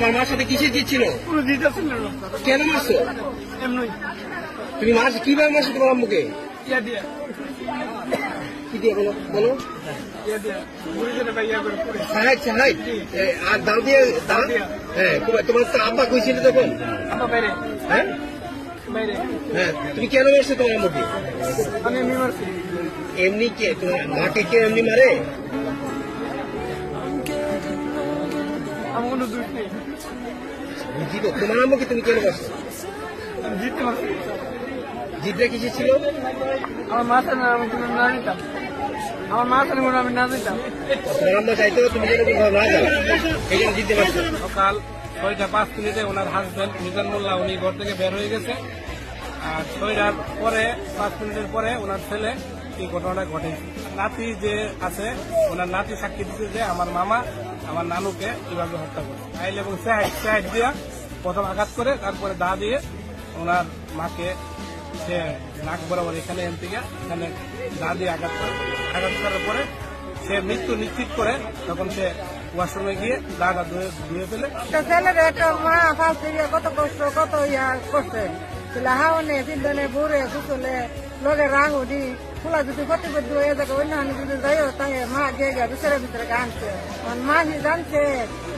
তোমার মার সাথে কিসের জিত ছিল? কোনো মারছো? তুমি মারছো কীভাবে মারছো তোমার আম্মুকে? কি দিয়ে বলো? বলো। আর দাও দিয়ে দাও। হ্যাঁ তোমার তো আব্বা কইছিল তখন। আমার হ্যাঁ? হ্যাঁ তুমি কেন মারছো তোমার আম্মুকে? এমনি কে? তোমার মাকে কে এমনি মারে? আমার কোনো দোষ নেই বুঝি তোমার আম্মুকে তুমি কেন মারছো আমি জিততে মারছি জিতটা কিসে ছিল? আমার মা আমি কোনো না আমার মা সামনে কোনো আমি না দিতাম তোমার আম্মা চাইতো তুমি যেন কোথাও না যাও এই জন্য জিততে পারছ সকাল ছয়টা পাঁচ মিনিটে ওনার হাজবেন্ড মিজান মোল্লা উনি ঘর থেকে বের হয়ে গেছে। ছয়টার পরে, পাঁচ মিনিটের পরে ওনার ছেলে এই ঘটনাটা ঘটে। নাতি যে আছে, ওনার নাতি সাক্ষী দিচ্ছে যে আমার মামা আমার নানুকে এভাবে হত্যা করে আইল এবং সাহেব সাহেব দিয়া প্রথম আঘাত করে তারপরে দা দিয়ে ওনার মাকে সে নাক বরাবর এখানে এন থেকে এখানে দা দিয়ে আঘাত করে। আঘাত করার পরে সে মৃত্যু নিশ্চিত করে তখন সে ওয়াশরুমে গিয়ে দাটা ধুয়ে ফেলে। ছেলের একটা মা কত কষ্ট, কত ইয়া করছে? তাহলে সিন্ধনে বুড়ে সুতলে রাগ উঠি ফুলা যদি গতি করতে হয়ে যাবে অন্য যদি যাইও তাই মা গে গিয়ে ভিতরে ভিতরে গানছে মা জানছে